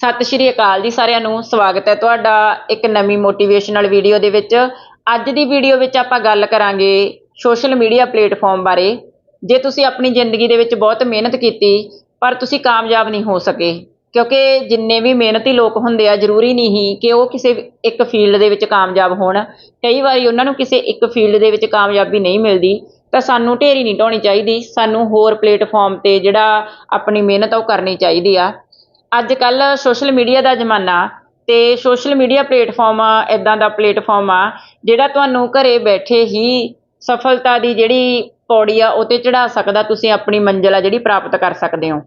ਸਤਿ ਸ਼੍ਰੀ ਅਕਾਲ ਜੀ ਸਾਰਿਆਂ ਨੂੰ, ਸਵਾਗਤ ਹੈ ਤੁਹਾਡਾ ਇੱਕ ਨਵੀਂ ਮੋਟੀਵੇਸ਼ਨਲ ਵੀਡੀਓ ਦੇ ਵਿੱਚ। ਅੱਜ ਦੀ ਵੀਡੀਓ ਵਿੱਚ ਆਪਾਂ ਗੱਲ ਕਰਾਂਗੇ ਸੋਸ਼ਲ ਮੀਡੀਆ ਪਲੇਟਫਾਰਮ ਬਾਰੇ। ਜੇ ਤੁਸੀਂ ਆਪਣੀ ਜ਼ਿੰਦਗੀ ਦੇ ਵਿੱਚ ਬਹੁਤ ਮਿਹਨਤ ਕੀਤੀ, ਪਰ ਤੁਸੀਂ ਕਾਮਯਾਬ ਨਹੀਂ ਹੋ ਸਕੇ, ਕਿਉਂਕਿ ਜਿੰਨੇ ਵੀ ਮਿਹਨਤੀ ਲੋਕ ਹੁੰਦੇ ਆ, ਜ਼ਰੂਰੀ ਨਹੀਂ ਕਿ ਉਹ ਕਿਸੇ ਇੱਕ ਫੀਲਡ ਦੇ ਵਿੱਚ ਕਾਮਯਾਬ ਹੋਣ। ਕਈ ਵਾਰੀ ਉਹਨਾਂ ਨੂੰ ਕਿਸੇ ਇੱਕ ਫੀਲਡ ਦੇ ਵਿੱਚ ਕਾਮਯਾਬੀ ਨਹੀਂ ਮਿਲਦੀ, ਤਾਂ ਸਾਨੂੰ ਢੇਰੀ ਨਹੀਂ ਢਾਉਣੀ ਚਾਹੀਦੀ, ਸਾਨੂੰ ਹੋਰ ਪਲੇਟਫਾਰਮ ਤੇ ਜਿਹੜਾ ਆਪਣੀ ਮਿਹਨਤ ਉਹ ਕਰਨੀ ਚਾਹੀਦੀ ਆ। ਅੱਜ ਕੱਲ੍ਹ ਸੋਸ਼ਲ ਮੀਡੀਆ ਦਾ ਜ਼ਮਾਨਾ ਅਤੇ ਸੋਸ਼ਲ ਮੀਡੀਆ ਪਲੇਟਫਾਰਮ ਇੱਦਾਂ ਦਾ ਪਲੇਟਫਾਰਮ ਆ, ਜਿਹੜਾ ਤੁਹਾਨੂੰ ਘਰ ਬੈਠੇ ਹੀ ਸਫਲਤਾ ਦੀ ਜਿਹੜੀ ਪੌੜੀ ਆ, ਉਹ ਤੇ ਚੜ੍ਹਾ ਸਕਦਾ, ਤੁਸੀਂ ਆਪਣੀ ਮੰਜ਼ਿਲ ਆ ਜਿਹੜੀ ਪ੍ਰਾਪਤ ਕਰ ਸਕਦੇ ਹੋ।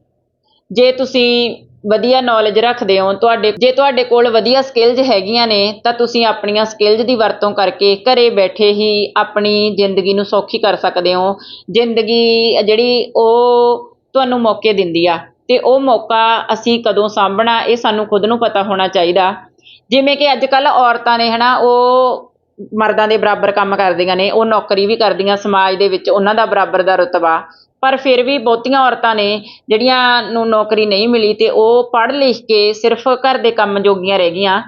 ਜੇ ਤੁਸੀਂ ਵਧੀਆ ਨੌਲੇਜ ਰੱਖਦੇ ਹੋ, ਤੁਹਾਡੇ, ਜੇ ਤੁਹਾਡੇ ਕੋਲ ਵਧੀਆ ਸਕਿੱਲਜ਼ ਹੈਗੀਆਂ ਨੇ, ਤਾਂ ਤੁਸੀਂ ਆਪਣੀਆਂ ਸਕਿੱਲਜ਼ ਦੀ ਵਰਤੋਂ ਕਰਕੇ ਘਰ ਬੈਠੇ ਹੀ ਆਪਣੀ ਜ਼ਿੰਦਗੀ ਨੂੰ ਸੌਖੀ ਕਰ ਸਕਦੇ ਹੋ। ਜ਼ਿੰਦਗੀ ਜਿਹੜੀ ਉਹ ਤੁਹਾਨੂੰ ਮੌਕੇ ਦਿੰਦੀ ਆ। ਤੇ ਉਹ ਮੌਕਾ ਅਸੀਂ ਕਦੋਂ ਸਾਂਭਣਾ, ਇਹ ਸਾਨੂੰ ਖੁਦ ਨੂੰ ਪਤਾ ਹੋਣਾ ਚਾਹੀਦਾ। ਜਿਵੇਂ ਕਿ ਅੱਜ ਕੱਲ ਔਰਤਾਂ ਨੇ ਹਨਾ, ਉਹ ਮਰਦਾਂ ਦੇ ਬਰਾਬਰ ਕੰਮ ਕਰਦੀਆਂ ਨੇ, ਉਹ ਨੌਕਰੀ ਵੀ ਕਰਦੀਆਂ ਸਮਾਜ ਦੇ ਵਿੱਚ, ਉਹਨਾਂ ਦਾ ਬਰਾਬਰ ਦਾ ਰੁਤਬਾ। ਪਰ ਫਿਰ ਵੀ ਬਹੁਤੀਆਂ ਔਰਤਾਂ ਨੇ ਜਿਹੜੀਆਂ ਨੂੰ ਨੌਕਰੀ ਨਹੀਂ ਮਿਲੀ ਤੇ ਉਹ ਪੜ੍ਹ ਲਿਖ ਕੇ ਸਿਰਫ ਘਰ ਦੇ ਕੰਮ ਜੋਗੀਆਂ ਰਹਿ ਗਈਆਂ।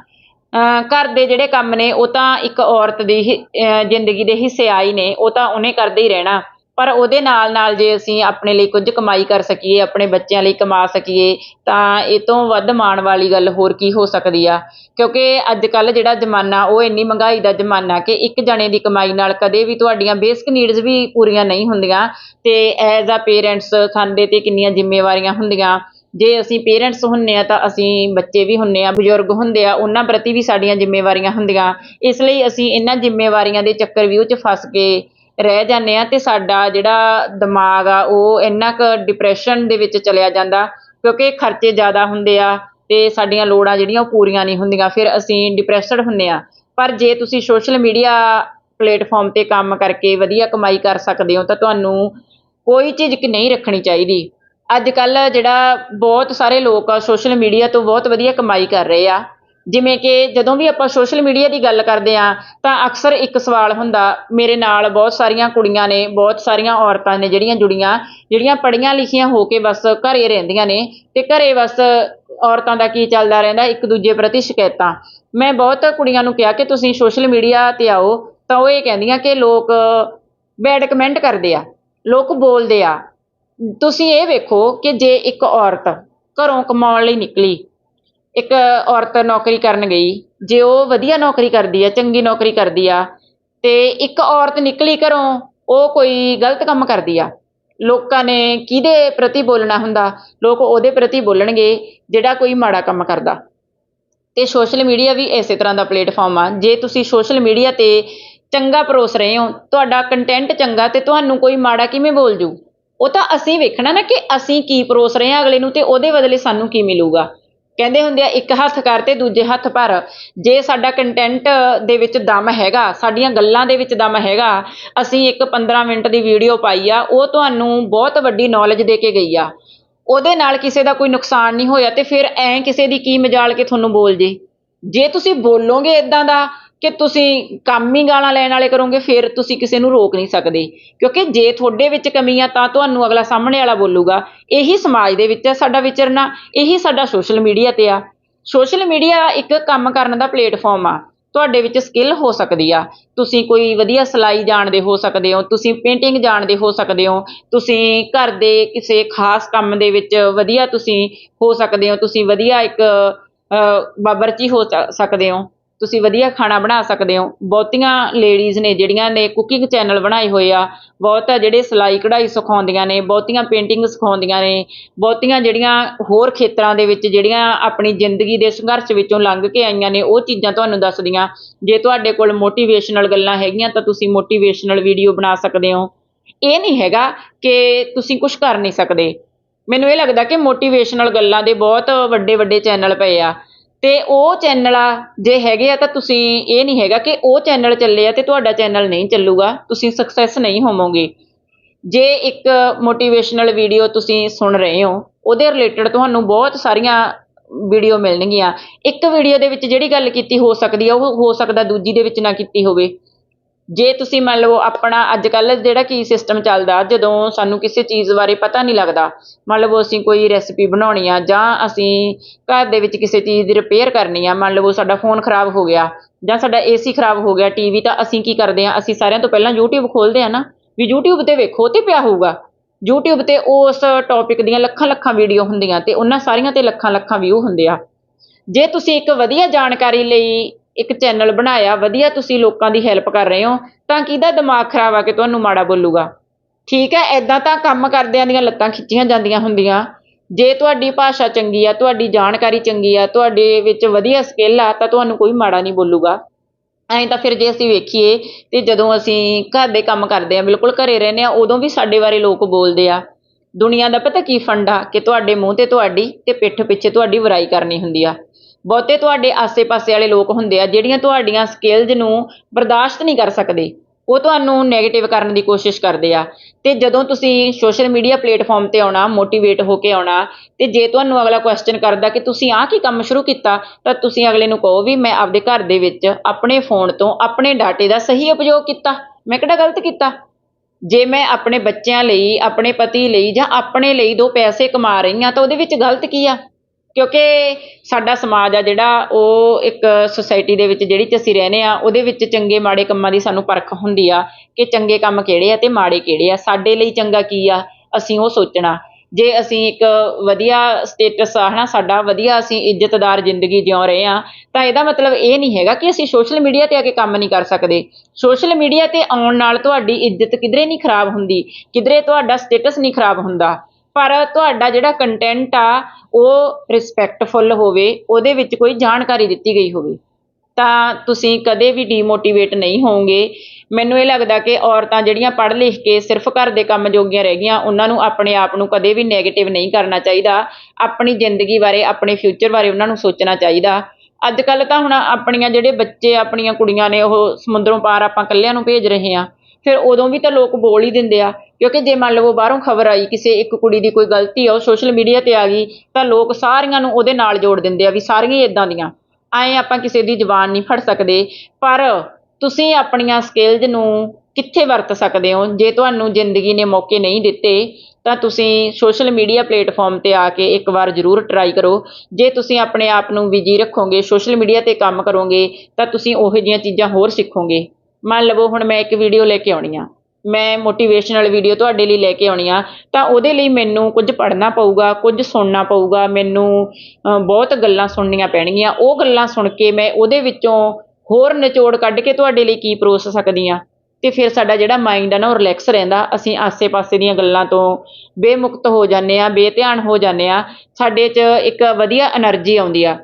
ਅਹ ਘਰ ਦੇ ਜਿਹੜੇ ਕੰਮ ਨੇ, ਉਹ ਤਾਂ ਇੱਕ ਔਰਤ ਦੀ ਅਹ ਜ਼ਿੰਦਗੀ ਦੇ ਹਿੱਸੇ ਆਈ ਨੇ, ਉਹ ਤਾਂ ਉਹਨੇ ਕਰਦੇ ਹੀ ਰਹਿਣਾ। ਪਰ ਉਹਦੇ ਨਾਲ ਨਾਲ ਜੇ ਅਸੀਂ ਆਪਣੇ ਲਈ ਕੁਝ ਕਮਾਈ ਕਰ ਸਕੀਏ, ਆਪਣੇ ਬੱਚਿਆਂ ਲਈ ਕਮਾ ਸਕੀਏ, ਤਾਂ ਇਹ ਤੋਂ ਵੱਧ ਮਾਣ ਵਾਲੀ ਗੱਲ ਹੋਰ ਕੀ ਹੋ ਸਕਦੀ ਆ? ਕਿਉਂਕਿ ਅੱਜ ਕੱਲ੍ਹ ਜਿਹੜਾ ਜ਼ਮਾਨਾ, ਉਹ ਇੰਨੀ ਮਹਿੰਗਾਈ ਦਾ ਜ਼ਮਾਨਾ ਕਿ ਇੱਕ ਜਣੇ ਦੀ ਕਮਾਈ ਨਾਲ ਕਦੇ ਵੀ ਤੁਹਾਡੀਆਂ ਬੇਸਿਕ ਨੀਡਸ ਵੀ ਪੂਰੀਆਂ ਨਹੀਂ ਹੁੰਦੀਆਂ ਅਤੇ ਐਜ਼ ਆ ਪੇਰੈਂਟਸ ਸਾਡੇ ਤੇ ਕਿੰਨੀਆਂ ਜ਼ਿੰਮੇਵਾਰੀਆਂ ਹੁੰਦੀਆਂ। ਜੇ ਅਸੀਂ ਪੇਰੈਂਟਸ ਹੁੰਦੇ ਹਾਂ ਤਾਂ ਅਸੀਂ ਬੱਚੇ ਵੀ ਹੁੰਦੇ ਹਾਂ ਬਜ਼ੁਰਗ ਹੁੰਦੇ ਆ, ਉਹਨਾਂ ਪ੍ਰਤੀ ਵੀ ਸਾਡੀਆਂ ਜ਼ਿੰਮੇਵਾਰੀਆਂ ਹੁੰਦੀਆਂ। ਇਸ ਲਈ ਅਸੀਂ ਇਹਨਾਂ ਜ਼ਿੰਮੇਵਾਰੀਆਂ ਦੇ ਚੱਕਰ ਵਿਊ 'ਚ ਫਸ ਕੇ ਰਹਿ ਜਾਂਦੇ ਹਾਂ ਅਤੇ ਸਾਡਾ ਜਿਹੜਾ ਦਿਮਾਗ ਆ, ਉਹ ਇੰਨਾ ਕੁ ਡਿਪਰੈਸ਼ਨ ਦੇ ਵਿੱਚ ਚਲਿਆ ਜਾਂਦਾ ਕਿਉਂਕਿ ਖਰਚੇ ਜ਼ਿਆਦਾ ਹੁੰਦੇ ਆ ਅਤੇ ਸਾਡੀਆਂ ਲੋੜਾਂ ਜਿਹੜੀਆਂ ਉਹ ਪੂਰੀਆਂ ਨਹੀਂ ਹੁੰਦੀਆਂ, ਫਿਰ ਅਸੀਂ ਡਿਪਰੈਸਡ ਹੁੰਦੇ ਹਾਂ। ਪਰ ਜੇ ਤੁਸੀਂ ਸੋਸ਼ਲ ਮੀਡੀਆ ਪਲੇਟਫਾਰਮ ਤੇ ਕੰਮ ਕਰਕੇ ਵਧੀਆ ਕਮਾਈ ਕਰ ਸਕਦੇ ਹੋ, ਤਾਂ ਤੁਹਾਨੂੰ ਕੋਈ ਝਿਜਕ ਨਹੀਂ ਰੱਖਣੀ ਚਾਹੀਦੀ। ਅੱਜ ਕੱਲ੍ਹ ਜਿਹੜਾ ਬਹੁਤ ਸਾਰੇ ਲੋਕ ਆ ਸੋਸ਼ਲ ਮੀਡੀਆ ਤੋਂ ਬਹੁਤ ਵਧੀਆ ਕਮਾਈ ਕਰ ਰਹੇ ਆ। ਜਿਵੇਂ ਕਿ ਜਦੋਂ ਵੀ ਆਪਾਂ ਸੋਸ਼ਲ ਮੀਡੀਆ ਦੀ ਗੱਲ ਕਰਦੇ ਹਾਂ, ਤਾਂ ਅਕਸਰ ਇੱਕ ਸਵਾਲ ਹੁੰਦਾ, ਮੇਰੇ ਨਾਲ ਬਹੁਤ ਸਾਰੀਆਂ ਕੁੜੀਆਂ ਨੇ, ਬਹੁਤ ਸਾਰੀਆਂ ਔਰਤਾਂ ਨੇ, ਜਿਹੜੀਆਂ ਜੁੜੀਆਂ, ਜਿਹੜੀਆਂ ਪੜ੍ਹੀਆਂ ਲਿਖੀਆਂ ਹੋ ਕੇ ਬਸ ਘਰੇ ਰਹਿੰਦੀਆਂ ਨੇ ਅਤੇ ਘਰੇ ਬਸ ਔਰਤਾਂ ਦਾ ਕੀ ਚੱਲਦਾ ਰਹਿੰਦਾ, ਇੱਕ ਦੂਜੇ ਪ੍ਰਤੀ ਸ਼ਿਕਾਇਤਾਂ। ਮੈਂ ਬਹੁਤ ਕੁੜੀਆਂ ਨੂੰ ਕਿਹਾ ਕਿ ਤੁਸੀਂ ਸੋਸ਼ਲ ਮੀਡੀਆ ਤੇ ਆਓ, ਤਾਂ ਉਹ ਇਹ ਕਹਿੰਦੀਆਂ ਕਿ ਲੋਕ ਬੈਡ ਕਮੈਂਟ ਕਰਦੇ ਆ, ਲੋਕ ਬੋਲਦੇ ਆ। ਤੁਸੀਂ ਇਹ ਵੇਖੋ ਕਿ ਜੇ ਇੱਕ ਔਰਤ ਘਰੋਂ ਕਮਾਉਣ ਲਈ ਨਿਕਲੀ ਇੱਕ ਔਰਤ ਨੌਕਰੀ ਕਰਨ ਗਈ, ਜੇ ਉਹ ਵਧੀਆ ਨੌਕਰੀ ਕਰਦੀ ਆ, ਚੰਗੀ ਨੌਕਰੀ ਕਰਦੀ ਆ, ਤੇ ਇੱਕ ਔਰਤ ਨਿਕਲੀ ਘਰੋਂ, ਉਹ ਕੋਈ ਗਲਤ ਕੰਮ ਕਰਦੀ ਆ। ਲੋਕਾਂ ਨੇ ਕਿਹਦੇ ਪ੍ਰਤੀ ਬੋਲਣਾ ਹੁੰਦਾ? ਲੋਕ ਉਹਦੇ ਪ੍ਰਤੀ ਬੋਲਣਗੇ, ਜਿਹੜਾ ਕੋਈ ਮਾੜਾ ਕੰਮ ਕਰਦਾ। ਤੇ ਸੋਸ਼ਲ ਮੀਡੀਆ ਵੀ ਇਸੇ ਤਰ੍ਹਾਂ ਦਾ ਪਲੇਟਫਾਰਮ ਆ। ਜੇ ਤੁਸੀਂ ਸੋਸ਼ਲ ਮੀਡੀਆ ਤੇ ਚੰਗਾ ਪਰੋਸ ਰਹੇ ਹੋ, ਤੁਹਾਡਾ ਕੰਟੈਂਟ ਚੰਗਾ ਅਤੇ ਤੁਹਾਨੂੰ ਕੋਈ ਮਾੜਾ ਕਿਵੇਂ ਬੋਲ ਜੂ? ਉਹ ਤਾਂ ਅਸੀਂ ਵੇਖਣਾ ਨਾ ਕਿ ਅਸੀਂ ਕੀ ਪਰੋਸ ਰਹੇ ਹਾਂ ਅਗਲੇ ਨੂੰ ਅਤੇ ਉਹਦੇ ਬਦਲੇ ਸਾਨੂੰ ਕੀ ਮਿਲੂਗਾ। ਕਹਿੰਦੇ ਹੁੰਦੇ ਆ, ਇੱਕ ਹੱਥ ਕਰ ਤੇ ਦੂਜੇ ਹੱਥ ਭਰ। ਜੇ ਸਾਡਾ ਕੰਟੈਂਟ ਦੇ ਵਿੱਚ ਦਮ ਹੈਗਾ, ਸਾਡੀਆਂ ਗੱਲਾਂ ਦੇ ਵਿੱਚ ਦਮ ਹੈਗਾ, ਅਸੀਂ ਇੱਕ 15 ਮਿੰਟ ਦੀ ਵੀਡੀਓ ਪਾਈ ਆ, ਉਹ ਤੁਹਾਨੂੰ ਬਹੁਤ ਵੱਡੀ ਨੌਲੇਜ ਦੇ ਕੇ ਗਈ ਆ। ਉਹਦੇ ਨਾਲ ਕਿਸੇ ਦਾ ਕੋਈ ਨੁਕਸਾਨ ਨਹੀਂ ਹੋਇਆ ਤੇ ਫਿਰ ਐਂ ਕਿਸੇ ਦੀ ਕੀ ਮਜਾਲ ਕੇ ਤੁਹਾਨੂੰ ਬੋਲ ਜੇ? ਜੇ ਤੁਸੀਂ ਬੋਲੋਗੇ ਇਦਾਂ ਦਾ ਕਿ ਤੁਸੀਂ ਕੰਮ ਹੀ ਗਾਲਾਂ ਲੈਣ ਵਾਲੇ ਕਰੋਗੇ ਫਿਰ ਤੁਸੀਂ ਕਿਸੇ ਨੂੰ ਰੋਕ ਨਹੀਂ ਸਕਦੇ। ਕਿਉਂਕਿ ਜੇ ਤੁਹਾਡੇ ਵਿੱਚ ਕਮੀ ਆ ਤਾਂ ਤੁਹਾਨੂੰ ਅਗਲਾ ਸਾਹਮਣੇ ਵਾਲਾ ਬੋਲੂਗਾ ਇਹੀ ਸਮਾਜ ਦੇ ਵਿੱਚ ਆ ਸਾਡਾ ਵਿਚਰਨਾ ਇਹੀ ਸਾਡਾ ਸੋਸ਼ਲ ਮੀਡੀਆ ਤੇ ਆ। ਸੋਸ਼ਲ ਮੀਡੀਆ ਇੱਕ ਕੰਮ ਕਰਨ ਦਾ ਪਲੇਟਫਾਰਮ ਆ। ਤੁਹਾਡੇ ਵਿੱਚ ਸਕਿੱਲ ਹੋ ਸਕਦੀ ਆ। ਤੁਸੀਂ ਕੋਈ ਵਧੀਆ ਸਿਲਾਈ ਜਾਣਦੇ ਹੋ ਸਕਦੇ ਹੋ ਤੁਸੀਂ ਪੇਂਟਿੰਗ ਜਾਣਦੇ ਹੋ ਸਕਦੇ ਹੋ ਤੁਸੀਂ ਘਰ ਦੇ ਕਿਸੇ ਖਾਸ ਕੰਮ ਦੇ ਵਿੱਚ ਵਧੀਆ ਤੁਸੀਂ ਹੋ ਸਕਦੇ ਹੋ ਤੁਸੀਂ ਵਧੀਆ ਇੱਕ ਅਹ, ਬਾਬਰਚੀ ਹੋ ਸਕਦੇ ਹੋ। ਤੁਸੀਂ ਵਧੀਆ ਖਾਣਾ ਬਣਾ ਸਕਦੇ ਹੋ। ਬਹੁਤੀਆਂ ਲੇਡੀਜ਼ ਨੇ ਜਿਹੜੀਆਂ ਨੇ ਕੁਕਿੰਗ ਚੈਨਲ ਬਣਾਏ ਹੋਏ ਆ, ਬਹੁਤ ਆ ਜਿਹੜੇ ਸਿਲਾਈ ਕਢਾਈ ਸਿਖਾਉਂਦੀਆਂ ਨੇ, ਬਹੁਤੀਆਂ ਪੇਂਟਿੰਗ ਸਿਖਾਉਂਦੀਆਂ ਨੇ, ਬਹੁਤੀਆਂ ਜਿਹੜੀਆਂ ਹੋਰ ਖੇਤਰਾਂ ਦੇ ਵਿੱਚ ਜਿਹੜੀਆਂ ਆਪਣੀ ਜ਼ਿੰਦਗੀ ਦੇ ਸੰਘਰਸ਼ ਵਿੱਚੋਂ ਲੰਘ ਕੇ ਆਈਆਂ ਨੇ, ਉਹ ਚੀਜ਼ਾਂ ਤੁਹਾਨੂੰ ਦੱਸਦੀਆਂ। ਜੇ ਤੁਹਾਡੇ ਕੋਲ ਮੋਟੀਵੇਸ਼ਨਲ ਗੱਲਾਂ ਹੈਗੀਆਂ ਤਾਂ ਤੁਸੀਂ ਮੋਟੀਵੇਸ਼ਨਲ ਵੀਡੀਓ ਬਣਾ ਸਕਦੇ ਹੋ। ਇਹ ਨਹੀਂ ਹੈਗਾ ਕਿ ਤੁਸੀਂ ਕੁਝ ਕਰ ਨਹੀਂ ਸਕਦੇ। ਮੈਨੂੰ ਇਹ ਲੱਗਦਾ ਕਿ ਮੋਟੀਵੇਸ਼ਨਲ ਗੱਲਾਂ ਦੇ ਬਹੁਤ ਵੱਡੇ ਵੱਡੇ ਚੈਨਲ ਪਏ ਆ। ਤੇ ਉਹ ਚੈਨਲ ਆ, ਜੇ ਹੈਗੇ ਆ ਤਾਂ ਤੁਸੀਂ ਇਹ ਨਹੀਂ ਹੈਗਾ ਕਿ ਉਹ ਚੈਨਲ ਚੱਲੇ ਆ ਤੇ ਤੁਹਾਡਾ ਚੈਨਲ ਨਹੀਂ ਚੱਲੂਗਾ, ਤੁਸੀਂ ਸਕਸੈਸ ਨਹੀਂ ਹੋਵੋਗੇ। ਜੇ ਇੱਕ ਮੋਟੀਵੇਸ਼ਨਲ ਵੀਡੀਓ ਤੁਸੀਂ ਸੁਣ ਰਹੇ ਹੋ, ਉਹਦੇ ਰਿਲੇਟਡ ਤੁਹਾਨੂੰ ਬਹੁਤ ਸਾਰੀਆਂ ਵੀਡੀਓ ਮਿਲਣਗੀਆਂ। ਇੱਕ ਵੀਡੀਓ ਦੇ ਵਿੱਚ ਜਿਹੜੀ ਗੱਲ ਕੀਤੀ ਹੋ ਸਕਦੀ ਆ, ਉਹ ਹੋ ਸਕਦਾ ਦੂਜੀ ਦੇ ਵਿੱਚ ਨਾ ਕੀਤੀ ਹੋਵੇ। ਜੇ ਤੁਸੀਂ ਮੰਨ ਲਓ ਆਪਣਾ ਅੱਜ ਕੱਲ੍ਹ ਜਿਹੜਾ ਕੀ ਸਿਸਟਮ ਚੱਲਦਾ, ਜਦੋਂ ਸਾਨੂੰ ਕਿਸੇ ਚੀਜ਼ ਬਾਰੇ ਪਤਾ ਨਹੀਂ ਲੱਗਦਾ, ਮੰਨ ਲਓ ਅਸੀਂ ਕੋਈ ਰੈਸਪੀ ਬਣਾਉਣੀ ਆ ਜਾਂ ਅਸੀਂ ਘਰ ਦੇ ਵਿੱਚ ਕਿਸੇ ਚੀਜ਼ ਦੀ ਰਿਪੇਅਰ ਕਰਨੀ ਆ, ਮੰਨ ਲਓ ਸਾਡਾ ਫੋਨ ਖਰਾਬ ਹੋ ਗਿਆ ਜਾਂ ਸਾਡਾ ਏ ਸੀ ਖਰਾਬ ਹੋ ਗਿਆ ਟੀ ਵੀ ਤਾਂ ਅਸੀਂ ਕੀ ਕਰਦੇ ਹਾਂ ਅਸੀਂ ਸਾਰਿਆਂ ਤੋਂ ਪਹਿਲਾਂ ਯੂਟਿਊਬ ਖੋਲਦੇ ਹਾਂ ਨਾ, ਵੀ ਯੂਟਿਊਬ ਤੇ ਵੇਖੋ ਤੇ ਪਿਆ ਹੋਊਗਾ। ਯੂਟਿਊਬ ਤੇ ਉਸ ਟੌਪਿਕ ਦੀਆਂ ਲੱਖਾਂ ਲੱਖਾਂ ਵੀਡੀਓ ਹੁੰਦੀਆਂ ਅਤੇ ਉਹਨਾਂ ਸਾਰੀਆਂ ਤੇ ਲੱਖਾਂ ਲੱਖਾਂ ਵਿਊ ਹੁੰਦੇ ਆ। ਜੇ ਤੁਸੀਂ ਇੱਕ ਵਧੀਆ ਜਾਣਕਾਰੀ ਲਈ ਇੱਕ ਚੈਨਲ ਬਣਾਇਆ, ਵਧੀਆ ਤੁਸੀਂ ਲੋਕਾਂ ਦੀ ਹੈਲਪ ਕਰ ਰਹੇ ਹੋ, ਤਾਂ ਕਿਹਦਾ ਦਿਮਾਗ ਖਰਾਬ ਆ ਕੇ ਤੁਹਾਨੂੰ ਮਾੜਾ ਬੋਲੂਗਾ? ਠੀਕ ਹੈ ਐਦਾਂ ਤਾਂ ਕੰਮ ਕਰਦਿਆਂ ਦੀਆਂ ਲੱਤਾਂ ਖਿੱਚੀਆਂ ਜਾਂਦੀਆਂ ਹੁੰਦੀਆਂ। ਜੇ ਤੁਹਾਡੀ ਭਾਸ਼ਾ ਚੰਗੀ ਆ, ਤੁਹਾਡੀ ਜਾਣਕਾਰੀ ਚੰਗੀ ਆ, ਤੁਹਾਡੇ ਵਿੱਚ ਵਧੀਆ ਸਕਿੱਲ ਆ, ਤਾਂ ਤੁਹਾਨੂੰ ਕੋਈ ਮਾੜਾ ਨਹੀਂ ਬੋਲੂਗਾ। ਐਂ ਤਾਂ ਫਿਰ ਜੇ ਅਸੀਂ ਵੇਖੀਏ ਤੇ ਜਦੋਂ ਅਸੀਂ ਘਰ ਦੇ ਕੰਮ ਕਰਦੇ ਆ ਬਿਲਕੁਲ ਘਰੇ ਰਹਿੰਦੇ ਆ ਉਦੋਂ ਵੀ ਸਾਡੇ ਬਾਰੇ ਲੋਕ ਬੋਲਦੇ ਆ। ਦੁਨੀਆ ਦਾ ਪਤਾ ਕੀ ਫੰਡਾ ਕਿ ਤੁਹਾਡੇ ਮੂੰਹ ਤੇ ਤੁਹਾਡੀ ਤੇ ਪਿੱਠ ਪਿੱਛੇ ਤੁਹਾਡੀ ਬੁਰਾਈ ਕਰਨੀ ਹੁੰਦੀ ਆ। ਬਹੁਤੇ ਤੁਹਾਡੇ ਆਸੇ-ਪਾਸੇ ਵਾਲੇ ਲੋਕ ਹੁੰਦੇ ਆ, ਜਿਹੜੀਆਂ ਤੁਹਾਡੀਆਂ ਸਕਿੱਲਜ਼ ਨੂੰ ਬਰਦਾਸ਼ਤ ਨਹੀਂ ਕਰ ਸਕਦੇ, ਉਹ ਤੁਹਾਨੂੰ ਨੈਗੇਟਿਵ ਕਰਨ ਦੀ ਕੋਸ਼ਿਸ਼ ਕਰਦੇ ਆ। ਤੇ ਜਦੋਂ ਤੁਸੀਂ ਸੋਸ਼ਲ ਮੀਡੀਆ ਪਲੇਟਫਾਰਮ ਤੇ ਆਉਣਾ ਮੋਟੀਵੇਟ ਹੋ ਕੇ ਆਉਣਾ, ਤੇ ਜੇ ਤੁਹਾਨੂੰ ਅਗਲਾ ਕੁਐਸਚਨ ਕਰਦਾ ਕਿ ਤੁਸੀਂ ਆਹ ਕੀ ਕੰਮ ਸ਼ੁਰੂ ਕੀਤਾ, ਤਾਂ ਤੁਸੀਂ ਅਗਲੇ ਨੂੰ ਕਹੋ ਵੀ ਮੈਂ ਆਪਦੇ ਘਰ ਦੇ ਵਿੱਚ ਆਪਣੇ ਫੋਨ ਤੋਂ ਆਪਣੇ ਡਾਟੇ ਦਾ ਸਹੀ ਉਪਯੋਗ ਕੀਤਾ। ਮੈਂ ਕਿਹੜਾ ਗਲਤ ਕੀਤਾ? ਜੇ ਮੈਂ ਆਪਣੇ ਬੱਚਿਆਂ ਲਈ, ਆਪਣੇ ਪਤੀ ਲਈ ਜਾਂ ਆਪਣੇ ਲਈ ਦੋ ਪੈਸੇ ਕਮਾ ਰਹੀ ਹਾਂ, ਤਾਂ ਉਹਦੇ ਵਿੱਚ ਗਲਤ ਕੀ ਆ? ਕਿਉਂਕਿ ਸਾਡਾ ਸਮਾਜ ਆ ਜਿਹੜਾ, ਉਹ ਇੱਕ ਸੁਸਾਇਟੀ ਦੇ ਵਿੱਚ ਜਿਹੜੀ ਚ ਅਸੀਂ ਰਹਿੰਦੇ ਆ, ਉਹਦੇ ਵਿੱਚ ਚੰਗੇ ਮਾੜੇ ਕੰਮਾਂ ਦੀ ਸਾਨੂੰ ਪਰਖ ਹੁੰਦੀ ਆ ਕਿ ਚੰਗੇ ਕੰਮ ਕਿਹੜੇ ਆ ਅਤੇ ਮਾੜੇ ਕਿਹੜੇ ਆ। ਸਾਡੇ ਲਈ ਚੰਗਾ ਕੀ ਆ? ਅਸੀਂ ਉਹ ਸੋਚਣਾ। ਜੇ ਅਸੀਂ ਇੱਕ ਵਧੀਆ ਸਟੇਟਸ ਆ ਹੈ ਨਾ ਸਾਡਾ ਵਧੀਆ ਅਸੀਂ ਇੱਜ਼ਤਦਾਰ ਜ਼ਿੰਦਗੀ ਜਿਉ ਰਹੇ ਹਾਂ ਤਾਂ ਇਹਦਾ ਮਤਲਬ ਇਹ ਨਹੀਂ ਹੈਗਾ ਕਿ ਅਸੀਂ ਸੋਸ਼ਲ ਮੀਡੀਆ ਤੇ ਆ ਕੇ ਕੰਮ ਨਹੀਂ ਕਰ ਸਕਦੇ। ਸੋਸ਼ਲ ਮੀਡੀਆ ਤੇ ਆਉਣ ਨਾਲ ਤੁਹਾਡੀ ਇੱਜ਼ਤ ਕਿਧਰੇ ਨਹੀਂ ਖਰਾਬ ਹੁੰਦੀ, ਕਿਧਰੇ ਤੁਹਾਡਾ ਸਟੇਟਸ ਨਹੀਂ ਖਰਾਬ ਹੁੰਦਾ। ਪਰ ਤੁਹਾਡਾ ਜਿਹੜਾ ਕੰਟੈਂਟ ਆ, ਉਹ ਰਿਸਪੈਕਟਫੁਲ ਹੋਵੇ, ਉਹਦੇ ਵਿੱਚ ਕੋਈ ਜਾਣਕਾਰੀ ਦਿੱਤੀ ਗਈ ਹੋਵੇ। ਤਾਂ ਤੁਸੀਂ ਕਦੇ ਵੀ ਡੀਮੋਟੀਵੇਟ ਨਹੀਂ ਹੋਵੋਗੇ। ਮੈਨੂੰ ਇਹ ਲੱਗਦਾ ਕਿ ਔਰਤਾਂ ਜਿਹੜੀਆਂ ਪੜ੍ਹ ਲਿਖ ਕੇ ਸਿਰਫ ਘਰ ਦੇ ਕੰਮ ਜੋਗੀਆਂ ਰਹਿ ਗਈਆਂ, ਉਹਨਾਂ ਨੂੰ ਆਪਣੇ ਆਪ ਨੂੰ ਕਦੇ ਵੀ ਨੈਗੇਟਿਵ ਨਹੀਂ ਕਰਨਾ ਚਾਹੀਦਾ। ਆਪਣੀ ਜ਼ਿੰਦਗੀ ਬਾਰੇ, ਆਪਣੇ ਫਿਊਚਰ ਬਾਰੇ ਉਹਨਾਂ ਨੂੰ ਸੋਚਣਾ ਚਾਹੀਦਾ। ਅੱਜ ਕੱਲ੍ਹ ਤਾਂ ਹੁਣ ਆਪਣੀਆਂ ਜਿਹੜੇ ਬੱਚੇ, ਆਪਣੀਆਂ ਕੁੜੀਆਂ ਨੇ, ਉਹ ਸਮੁੰਦਰੋਂ ਪਾਰ ਆਪਾਂ ਇਕੱਲਿਆਂ ਨੂੰ ਭੇਜ ਰਹੇ ਹਾਂ। ਫਿਰ ਉਦੋਂ ਵੀ ਤਾਂ ਲੋਕ ਬੋਲ ਹੀ ਦਿੰਦੇ ਆ, ਕਿਉਂਕਿ ਜੇ ਮੰਨ ਲਓ ਬਾਹਰੋਂ ਖਬਰ ਆਈ, ਕਿਸੇ ਇੱਕ ਕੁੜੀ ਦੀ ਕੋਈ ਗਲਤੀ ਆ, ਉਹ ਸੋਸ਼ਲ ਮੀਡੀਆ ਤੇ ਆ ਗਈ, ਤਾਂ ਲੋਕ ਸਾਰੀਆਂ ਨੂੰ ਉਹਦੇ ਨਾਲ ਜੋੜ ਦਿੰਦੇ ਆ ਵੀ ਸਾਰੀਆਂ ਹੀ ਇਦਾਂ ਦੀਆਂ। ਐਂ ਆਪਾਂ ਕਿਸੇ ਦੀ ਜ਼ੁਬਾਨ ਨਹੀਂ ਫੜ ਸਕਦੇ, ਪਰ ਤੁਸੀਂ ਆਪਣੀਆਂ ਸਕਿੱਲਜ਼ ਨੂੰ ਕਿੱਥੇ ਵਰਤ ਸਕਦੇ ਹੋ? ਜੇ ਤੁਹਾਨੂੰ ਜ਼ਿੰਦਗੀ ਨੇ ਮੌਕੇ ਨਹੀਂ ਦਿੱਤੇ, ਤਾਂ ਤੁਸੀਂ ਸੋਸ਼ਲ ਮੀਡੀਆ ਪਲੇਟਫਾਰਮ ਤੇ ਆ ਕੇ ਇੱਕ ਵਾਰ ਜ਼ਰੂਰ ਟਰਾਈ ਕਰੋ। ਜੇ ਤੁਸੀਂ ਆਪਣੇ ਆਪ ਨੂੰ ਬਿਜ਼ੀ ਰੱਖੋਗੇ ਸੋਸ਼ਲ ਮੀਡੀਆ ਤੇ ਕੰਮ ਕਰੋਗੇ, ਤਾਂ ਤੁਸੀਂ ਉਹੋ ਜਿਹੀਆਂ ਚੀਜ਼ਾਂ ਹੋਰ ਸਿੱਖੋਗੇ। ਮੰਨ ਲਵੋ ਹੁਣ ਮੈਂ ਇੱਕ ਵੀਡੀਓ ਲੈ ਕੇ ਆਉਣੀ ਆ। ਮੈਂ ਮੋਟੀਵੇਸ਼ਨਲ ਵੀਡੀਓ ਤੁਹਾਡੇ ਲਈ ਲੈ ਕੇ ਆਉਣੀ ਆ। ਤਾਂ ਉਹਦੇ ਲਈ ਮੈਨੂੰ ਕੁਝ ਪੜ੍ਹਨਾ ਪਊਗਾ, ਕੁਝ ਸੁਣਨਾ ਪਊਗਾ, ਮੈਨੂੰ ਬਹੁਤ ਗੱਲਾਂ ਸੁਣਨੀਆਂ ਪੈਣਗੀਆਂ। ਉਹ ਗੱਲਾਂ ਸੁਣ ਕੇ ਮੈਂ ਉਹਦੇ ਵਿੱਚੋਂ ਹੋਰ ਨਿਚੋੜ ਕੱਢ ਕੇ ਤੁਹਾਡੇ ਲਈ ਕੀ ਪਰੋਸ ਸਕਦੀ ਆ। ਤੇ ਫਿਰ ਸਾਡਾ ਜਿਹੜਾ ਮਾਈਂਡ ਆ ਨਾ, ਉਹ ਰਿਲੈਕਸ ਰਹਿੰਦਾ। ਅਸੀਂ ਆਸੇ-ਪਾਸੇ ਦੀਆਂ ਗੱਲਾਂ ਤੋਂ ਬੇਮੁਕਤ ਹੋ ਜਾਂਦੇ ਆ, ਬੇਧਿਆਨ ਹੋ ਜਾਂਦੇ ਆ। ਸਾਡੇ 'ਚ ਇੱਕ ਵਧੀਆ એનર્ਜੀ ਆਉਂਦੀ ਆ।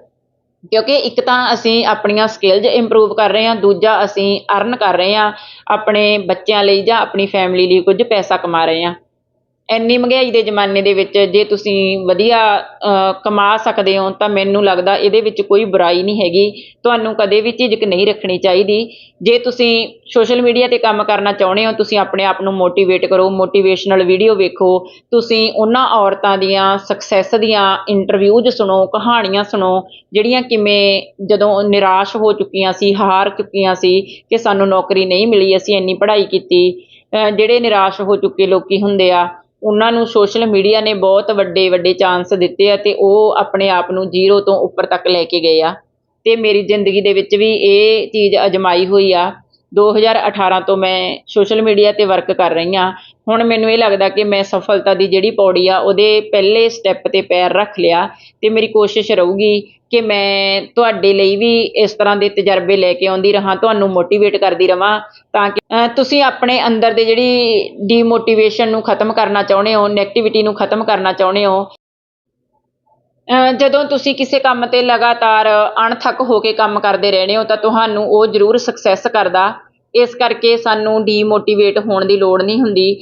ਕਿਉਂਕਿ ਇੱਕ ਤਾਂ ਅਸੀਂ ਆਪਣੀਆਂ ਸਕਿੱਲਜ਼ ਇੰਪਰੂਵ ਕਰ ਰਹੇ ਹਾਂ, ਦੂਜਾ ਅਸੀਂ ਅਰਨ ਕਰ ਰਹੇ ਹਾਂ, ਆਪਣੇ ਬੱਚਿਆਂ ਲਈ ਜਾਂ ਆਪਣੀ ਫੈਮਿਲੀ ਲਈ ਕੁਝ ਪੈਸਾ ਕਮਾ ਰਹੇ ਹਾਂ। ਇੰਨੀ ਮਹਿੰਗਾਈ ਦੇ ਜ਼ਮਾਨੇ ਦੇ ਵਿੱਚ ਜੇ ਤੁਸੀਂ ਵਧੀਆ ਕਮਾ ਸਕਦੇ ਹੋ ਤਾਂ ਮੈਨੂੰ ਲੱਗਦਾ ਇਹਦੇ ਵਿੱਚ ਕੋਈ ਬੁਰਾਈ ਨਹੀਂ ਹੈਗੀ। ਤੁਹਾਨੂੰ ਕਦੇ ਵੀ ਝਿਜਕ ਨਹੀਂ ਰੱਖਣੀ ਚਾਹੀਦੀ। ਜੇ ਤੁਸੀਂ ਸੋਸ਼ਲ ਮੀਡੀਆ ਤੇ ਕੰਮ ਕਰਨਾ ਚਾਹੁੰਦੇ ਹੋ, ਤੁਸੀਂ ਆਪਣੇ ਆਪ ਨੂੰ ਮੋਟੀਵੇਟ ਕਰੋ ਮੋਟੀਵੇਸ਼ਨਲ ਵੀਡੀਓ ਵੇਖੋ। ਤੁਸੀਂ ਉਹਨਾਂ ਔਰਤਾਂ ਦੀਆਂ ਸਕਸੈਸ ਦੀਆਂ ਇੰਟਰਵਿਊਜ਼ ਸੁਣੋ, ਕਹਾਣੀਆਂ ਸੁਣੋ, ਜਿਹੜੀਆਂ ਕਿਵੇਂ ਜਦੋਂ ਨਿਰਾਸ਼ ਹੋ ਚੁੱਕੀਆਂ ਸੀ, ਹਾਰ ਚੁੱਕੀਆਂ ਸੀ ਕਿ ਸਾਨੂੰ ਨੌਕਰੀ ਨਹੀਂ ਮਿਲੀ, ਅਸੀਂ ਇੰਨੀ ਪੜ੍ਹਾਈ ਕੀਤੀ। ਜਿਹੜੇ ਨਿਰਾਸ਼ ਹੋ ਚੁੱਕੇ ਲੋਕ ਹੁੰਦੇ ਆ ਉਹਨਾਂ ਨੂੰ ਸੋਸ਼ਲ ਮੀਡੀਆ ਨੇ ਬਹੁਤ ਵੱਡੇ ਵੱਡੇ ਚਾਂਸ ਦਿੱਤੇ ਆ ਅਤੇ ਉਹ ਆਪਣੇ ਆਪ ਨੂੰ ਜ਼ੀਰੋ ਤੋਂ ਉੱਪਰ ਤੱਕ ਲੈ ਕੇ ਗਏ ਆ। ਅਤੇ ਮੇਰੀ ਜ਼ਿੰਦਗੀ ਦੇ ਵਿੱਚ ਵੀ ਇਹ ਚੀਜ਼ ਅਜਮਾਈ ਹੋਈ ਆ 2018 ਤੋਂ ਮੈਂ ਸੋਸ਼ਲ ਮੀਡੀਆ ਤੇ ਵਰਕ ਕਰ ਰਹੀ ਹਾਂ। ਹੁਣ ਮੈਨੂੰ ਇਹ ਲੱਗਦਾ ਕਿ ਮੈਂ ਸਫਲਤਾ ਦੀ ਜਿਹੜੀ ਪੌੜੀ ਆ, ਉਹਦੇ ਪਹਿਲੇ ਸਟੈਪ ਤੇ ਪੈਰ ਰੱਖ ਲਿਆ ਅਤੇ ਮੇਰੀ ਕੋਸ਼ਿਸ਼ ਰਹੂਗੀ ਕਿ ਮੈਂ ਤੁਹਾਡੇ ਲਈ ਵੀ ਇਸ ਤਰ੍ਹਾਂ ਦੇ ਤਜਰਬੇ ਲੈ ਕੇ ਆਉਂਦੀ ਰਹਾਂ, ਤੁਹਾਨੂੰ ਮੋਟੀਵੇਟ ਕਰਦੀ ਰਹਾਂ ਤਾਂ ਕਿ ਤੁਸੀਂ ਆਪਣੇ ਅੰਦਰ ਦੇ ਜਿਹੜੀ ਡੀਮੋਟੀਵੇਸ਼ਨ ਨੂੰ ਖਤਮ ਕਰਨਾ ਚਾਹੁੰਦੇ ਹੋ ਨੈਗੇਟਿਵਿਟੀ ਨੂੰ ਖਤਮ ਕਰਨਾ ਚਾਹੁੰਦੇ ਹੋ ਜਦੋਂ ਤੁਸੀਂ ਕਿਸੇ ਕੰਮ ਤੇ ਲਗਾਤਾਰ ਅਣਥੱਕ ਹੋ ਕੇ ਕੰਮ ਕਰਦੇ ਰਹਿੰਦੇ ਹੋ ਤਾਂ ਤੁਹਾਨੂੰ ਉਹ ਜ਼ਰੂਰ ਸਕਸੈਸ ਕਰਦਾ। ਇਸ ਕਰਕੇ ਸਾਨੂੰ ਡੀਮੋਟੀਵੇਟ ਹੋਣ ਦੀ ਲੋੜ ਨਹੀਂ ਹੁੰਦੀ।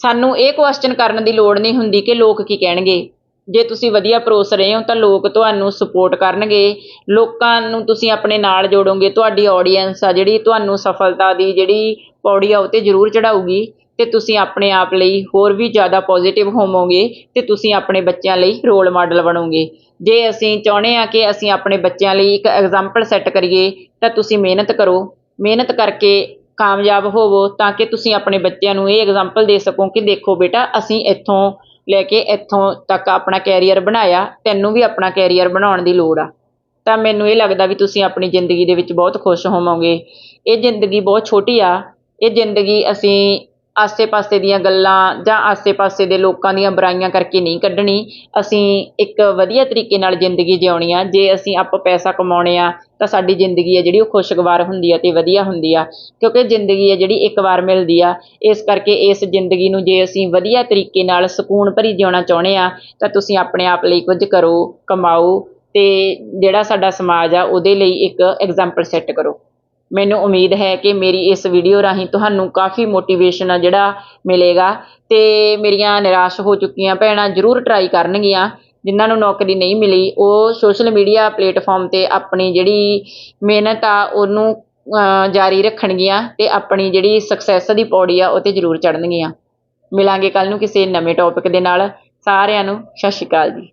ਸਾਨੂੰ ਇਹ ਕੁਐਸਚਨ ਕਰਨ ਦੀ ਲੋੜ ਨਹੀਂ ਹੁੰਦੀ ਕਿ ਲੋਕ ਕੀ ਕਹਿਣਗੇ। ਜੇ ਤੁਸੀਂ ਵਧੀਆ ਪਰੋਸ ਰਹੇ ਹੋ ਤਾਂ ਲੋਕ ਤੁਹਾਨੂੰ ਸਪੋਰਟ ਕਰਨਗੇ। ਲੋਕਾਂ ਨੂੰ ਤੁਸੀਂ ਆਪਣੇ ਨਾਲ ਜੋੜੋਗੇ, ਤੁਹਾਡੀ ਆਡੀਅנס ਆ ਜਿਹੜੀ ਤੁਹਾਨੂੰ ਸਫਲਤਾ ਦੀ ਜਿਹੜੀ ਪੌੜੀ ਆ ਉਹ ਤੇ ਜ਼ਰੂਰ ਚੜਾਊਗੀ ਅਤੇ ਤੁਸੀਂ ਆਪਣੇ ਆਪ ਲਈ ਹੋਰ ਵੀ ਜ਼ਿਆਦਾ ਪੋਜ਼ੀਟਿਵ ਹੋਵੋਗੇ ਅਤੇ ਤੁਸੀਂ ਆਪਣੇ ਬੱਚਿਆਂ ਲਈ ਰੋਲ ਮਾਡਲ ਬਣੋਗੇ। ਜੇ ਅਸੀਂ ਚਾਹੁੰਦੇ ਹਾਂ ਕਿ ਅਸੀਂ ਆਪਣੇ ਬੱਚਿਆਂ ਲਈ ਇੱਕ ਐਗਜ਼ਾਮਪਲ ਸੈੱਟ ਕਰੀਏ, ਤਾਂ ਤੁਸੀਂ ਮਿਹਨਤ ਕਰੋ। ਮਿਹਨਤ ਕਰਕੇ ਕਾਮਯਾਬ ਹੋਵੋ ਤਾਂ ਕਿ ਤੁਸੀਂ ਆਪਣੇ ਬੱਚਿਆਂ ਨੂੰ ਇਹ ਐਗਜ਼ਾਮਪਲ ਦੇ ਸਕੋ ਕਿ ਦੇਖੋ ਬੇਟਾ, ਅਸੀਂ ਇੱਥੋਂ ਲੈ ਕੇ ਇੱਥੋਂ ਤੱਕ ਆਪਣਾ ਕੈਰੀਅਰ ਬਣਾਇਆ, ਤੈਨੂੰ ਵੀ ਆਪਣਾ ਕੈਰੀਅਰ ਬਣਾਉਣ ਦੀ ਲੋੜ ਆ। ਤਾਂ ਮੈਨੂੰ ਇਹ ਲੱਗਦਾ ਵੀ ਤੁਸੀਂ ਆਪਣੀ ਜ਼ਿੰਦਗੀ ਦੇ ਵਿੱਚ ਬਹੁਤ ਖੁਸ਼ ਹੋਵੋਗੇ। ਇਹ ਜ਼ਿੰਦਗੀ ਬਹੁਤ ਛੋਟੀ ਆ। ਇਹ ਜ਼ਿੰਦਗੀ ਅਸੀਂ ਆਸੇ-ਪਾਸੇ ਦੀਆਂ ਗੱਲਾਂ ਜਾਂ ਆਸੇ-ਪਾਸੇ ਦੇ ਲੋਕਾਂ ਦੀਆਂ ਬੁਰਾਈਆਂ ਕਰਕੇ ਨਹੀਂ ਕੱਢਣੀ, ਅਸੀਂ ਇੱਕ ਵਧੀਆ ਤਰੀਕੇ ਨਾਲ ਜ਼ਿੰਦਗੀ ਜਿਉਣੀ ਆ। ਜੇ ਅਸੀਂ ਆਪ ਪੈਸਾ ਕਮਾਉਣੇ ਆ, ਤਾਂ ਸਾਡੀ ਜ਼ਿੰਦਗੀ ਹੈ ਜਿਹੜੀ ਉਹ ਖੁਸ਼ਗਵਾਰ ਹੁੰਦੀ ਆ ਅਤੇ ਵਧੀਆ ਹੁੰਦੀ ਆ। ਕਿਉਂਕਿ ਜ਼ਿੰਦਗੀ ਹੈ ਜਿਹੜੀ ਇੱਕ ਵਾਰ ਮਿਲਦੀ ਆ, ਇਸ ਕਰਕੇ ਇਸ ਜ਼ਿੰਦਗੀ ਨੂੰ ਜੇ ਅਸੀਂ ਵਧੀਆ ਤਰੀਕੇ ਨਾਲ ਸਕੂਨ ਭਰੀ ਜਿਉਣਾ ਚਾਹੁੰਦੇ ਆ, ਤਾਂ ਤੁਸੀਂ ਆਪਣੇ ਆਪ ਲਈ ਕੁਝ ਕਰੋ, ਕਮਾਓ ਅਤੇ ਜਿਹੜਾ ਸਾਡਾ ਸਮਾਜ ਆ, ਉਹਦੇ ਲਈ ਇੱਕ ਐਗਜ਼ਾਮਪਲ ਸੈੱਟ ਕਰੋ। ਮੈਨੂੰ ਉਮੀਦ ਹੈ ਕਿ ਮੇਰੀ ਇਸ ਵੀਡੀਓ ਰਾਹੀਂ ਤੁਹਾਨੂੰ ਕਾਫੀ ਮੋਟੀਵੇਸ਼ਨ ਆ ਜਿਹੜਾ ਮਿਲੇਗਾ ਤੇ ਮੇਰੀਆਂ ਨਿਰਾਸ਼ ਹੋ ਚੁੱਕੀਆਂ ਭੈਣਾਂ ਜ਼ਰੂਰ ਟਰਾਈ ਕਰਨਗੀਆਂ। ਜਿਨ੍ਹਾਂ ਨੂੰ ਨੌਕਰੀ ਨਹੀਂ ਮਿਲੀ, ਉਹ ਸੋਸ਼ਲ ਮੀਡੀਆ ਪਲੇਟਫਾਰਮ ਤੇ ਆਪਣੀ ਜਿਹੜੀ ਮਿਹਨਤ ਆ, ਉਹਨੂੰ ਜਾਰੀ ਰੱਖਣਗੀਆਂ ਤੇ ਆਪਣੀ ਜਿਹੜੀ ਸਕਸੈਸ ਦੀ ਪੌੜੀ ਆ, ਉਹ ਤੇ ਜ਼ਰੂਰ ਚੜ੍ਹਨਗੀਆਂ। ਮਿਲਾਂਗੇ ਕੱਲ ਨੂੰ ਕਿਸੇ ਨਵੇਂ ਟੌਪਿਕ ਦੇ ਨਾਲ। ਸਾਰਿਆਂ ਨੂੰ ਸਤਿ ਸ਼੍ਰੀ ਅਕਾਲ ਜੀ।